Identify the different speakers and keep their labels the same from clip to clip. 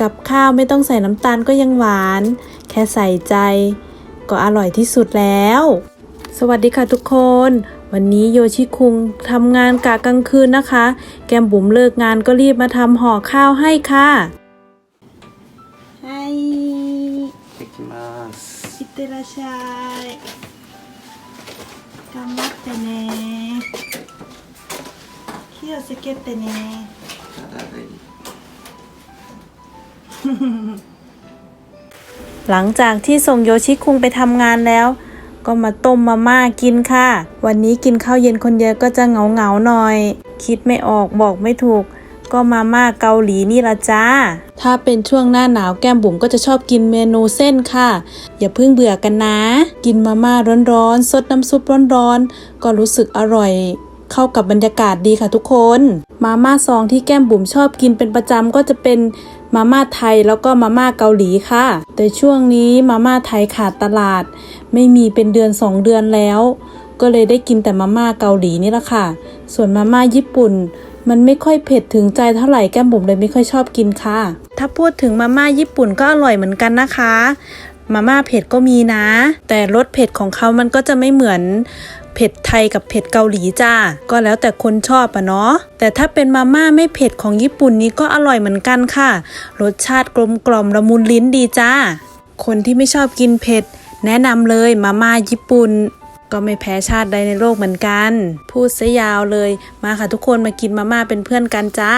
Speaker 1: กับข้าวไม่ต้องใส่น้ำตาลก็ยังหวาน แค่ใส่ใจ ก็อร่อยที่สุดแล้ว สวัสดีค่ะทุกคน วันนี้โยชิคุงทำงานกะกลางคืนนะคะ แก้มบุ๋มเลิกงานก็รีบมาทำห่อข้าวให้ค่ะให้
Speaker 2: できます。
Speaker 1: いってらっしゃい頑張ってね火をつけてね
Speaker 2: はい。
Speaker 1: หลังจากที่ส่งโยชิคุงไปทำงานแล้ว ก็มาต้มมาม่ากินค่ะ วันนี้กินข้าวเย็นคนเดียวก็จะเหงาเหงาๆหน่อย คิดไม่ออกบอกไม่ถูก ก็มาม่าเกาหลีนี่ละจ้า ถ้าเป็นช่วงหน้าหนาวแก้มบุ๋มก็จะชอบกินเมนูเส้นค่ะ อย่าเพิ่งเบื่อกันนะ กินมาม่าร้อนๆซดน้ำซุปร้อนๆก็รู้สึกอร่อยเข้ากับบรรยากาศดีค่ะทุกคน มาม่าซองที่แก้มบุ๋มชอบกินเป็นประจำก็จะเป็น มาม่าไทยแล้วก็มาม่าเกาหลีค่ะ แต่ช่วงนี้มาม่าไทยขาดตลาด ไม่มีเป็นเดือนสองเดือนแล้ว ก็เลยได้กินแต่มาม่าเกาหลีนี่แหละค่ะ ส่วนมาม่าญี่ปุ่น มันไม่ค่อยเผ็ดถึงใจเท่าไหร่แก้มบุ๋มเลยไม่ค่อยชอบกินค่ะ ถ้าพูดถึงมาม่าญี่ปุ่นก็อร่อยเหมือนกันนะคะ มาม่าเผ็ดก็มีนะ แต่รสเผ็ดของเขามันก็จะไม่เหมือนเผ็ดไทยกับเผ็ดเกาหลีจ้า ก็แล้วแต่คนชอบอะเนาะ แต่ถ้าเป็นมาม่าไม่เผ็ดของญี่ปุ่นนี้ก็อร่อยเหมือนกันค่ะ รสชาติกลมกล่อมละมุนลิ้นดีจ้า คนที่ไม่ชอบกินเผ็ด แนะนำเลยมาม่าญี่ปุ่นก็ไม่แพ้ชาติใดในโลกเหมือนกัน พูดซะยาวเลย มาค่ะทุกคนมากินมาม่าเป็นเพื่อนกันจ้า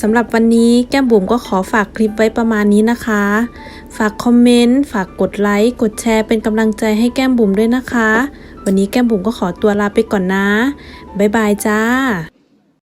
Speaker 1: สำหรับวันนี้แก้มบุ๋มก็ขอฝากคลิปไว้ประมาณนี้นะคะ ฝากคอมเมนต์ ฝากกดไลค์ กดแชร์เป็นกำลังใจให้แก้มบุ๋มด้วยนะคะ วันนี้แก้มบุ๋มก็ขอตัวลาไปก่อนนะ บ๊ายบายจ้า